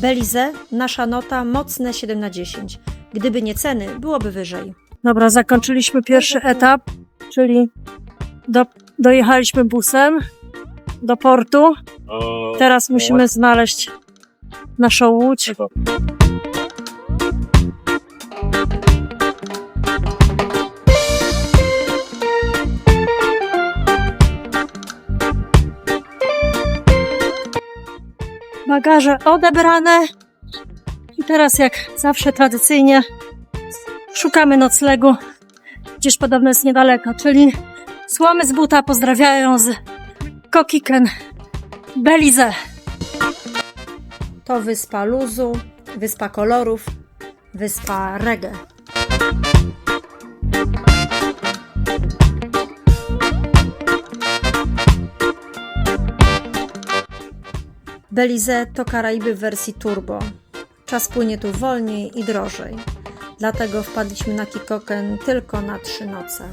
Belize, nasza nota mocne 7 na 10. Gdyby nie ceny, byłoby wyżej. Dobra, zakończyliśmy pierwszy etap, czyli do, dojechaliśmy busem do portu. Teraz musimy znaleźć naszą łódź. Bagaże odebrane. I teraz, jak zawsze tradycyjnie, szukamy noclegu, gdzieś podobno jest niedaleko, czyli słomy z buta pozdrawiają z Kokiken, Belize. To wyspa luzu, wyspa kolorów, wyspa reggae. Belize to Karaiby w wersji turbo. Czas płynie tu wolniej i drożej. Dlatego wpadliśmy na Kikoken tylko na trzy noce.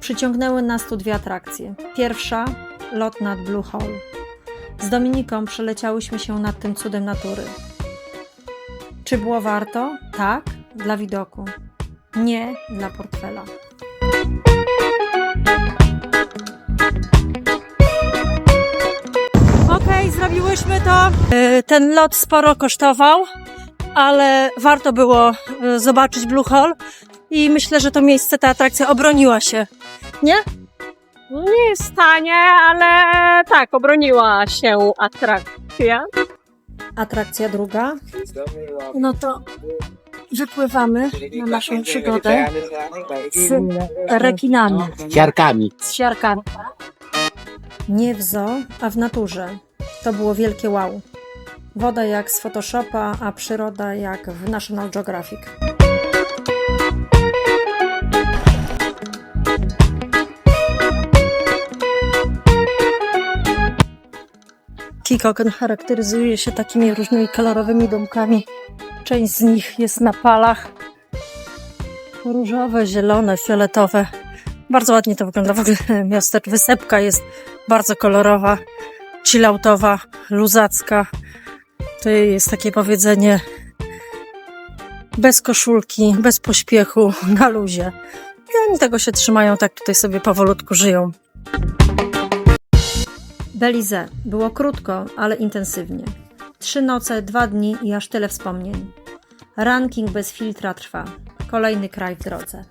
Przyciągnęły nas tu dwie atrakcje. Pierwsza lot nad Blue Hole. Z Dominiką przeleciałyśmy się nad tym cudem natury. Czy było warto? Tak, dla widoku. Nie dla portfela. Okej, zrobiłyśmy to. Y, Ten lot sporo kosztował, ale warto było y, zobaczyć Blue Hole i myślę, że to miejsce, ta atrakcja obroniła się. Nie? Nie jest tanie, ale tak, obroniła się atrakcja. Atrakcja druga No to wypływamy na naszą przygodę z rekinami, Ciarkami. z siarkami. Nie w zoo, a w naturze. To było wielkie wow. Woda jak z Photoshopa, a przyroda jak w National Geographic. Kikoken charakteryzuje się takimi różnymi kolorowymi domkami. Część z nich jest na palach. Różowe, zielone, fioletowe. Bardzo ładnie to wygląda. W ogóle miasteczko Wysepka jest bardzo kolorowa, chilloutowa, luzacka. To jest takie powiedzenie bez koszulki, bez pośpiechu, na luzie. I oni tego się trzymają, tak tutaj sobie powolutku żyją. Belize. Było krótko, ale intensywnie. Trzy noce, dwa dni i aż tyle wspomnień. Ranking bez filtra trwa. Kolejny kraj w drodze.